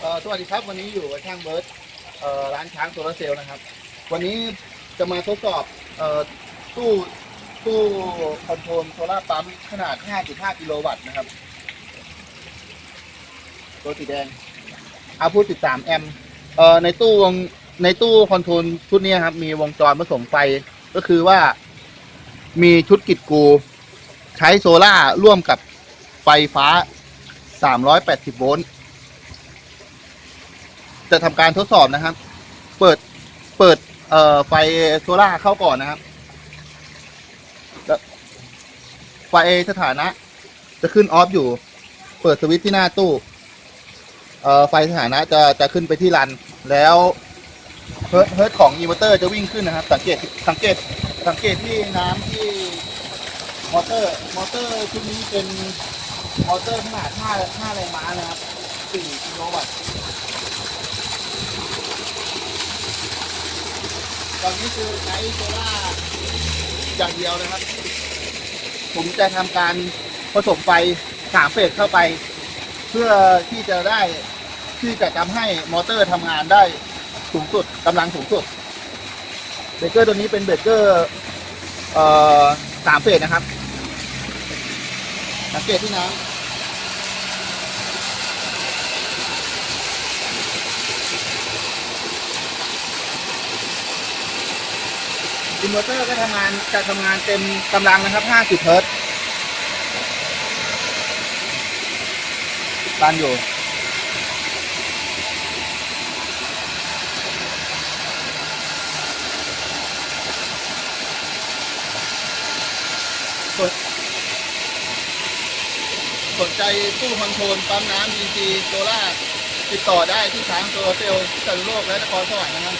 เอ่อสวัสดีครับวันนี้อยู่กับช่างเบิร์ตเอ่อร้านช้างโซลาร์เซลล์นะครับ วันนี้จะมาทดสอบเอ่อตู้ตู้คอนโทรลโซลาร์ปั๊มขนาด 5.5 กิโลวัตต์นะครับ ตัวสีแดงเอาพูด13 แอมป์เอ่อในตู้วงในตู้คอนโทรลชุดนี้ครับ มีวงจรผสมไฟก็คือว่ามีชุดกิดกู ใช้โซล่าร์ร่วมกับไฟฟ้า 380 โวลต์ จะทำการทดสอบนะครับ เปิดเปิดเอ่อไฟโซล่าเข้าก่อนนะครับไฟสถานะ จะขึ้นออฟอยู่ เปิดสวิตช์ที่หน้าตู้เอ่อไฟสถานะจะจะขึ้นไปที่รัน แล้วเฮิร์ตเฮิร์ตของอินเวอร์เตอร์จะวิ่งขึ้นนะครับ สังเกตสังเกตสังเกตที่น้ำที่มอเตอร์ มอเตอร์ชุดนี้เป็นมอเตอร์ขนาด5 5แรงม้านะครับ4กิโลวัตต์ ตอนนี้คือใช้โซล่าอย่างเดียวนะครับ ผมจะทำการผสมไฟสามเฟสเข้าไป เพื่อที่จะได้ที่จะทำให้มอเตอร์ทำงานได้สูงสุดกำลังสูงสุดเบรกเกอร์ตัวนี้เป็นเบรกเกอร์เอ่อสามเฟสนะครับสังเกตที่น้ำ อินเวอร์เตอร์ก็ทำงานจะทำงานเต็มกำลังนะครับ 50 เฮิร์ตซ์รันอยู่ สนสนใจตู้คอนโทรลปั๊มน้ำ DC โซล่าติดต่อได้ที่ช้างโซลาเซลล์พิษณุโลกและนครสวรรค์นะครับ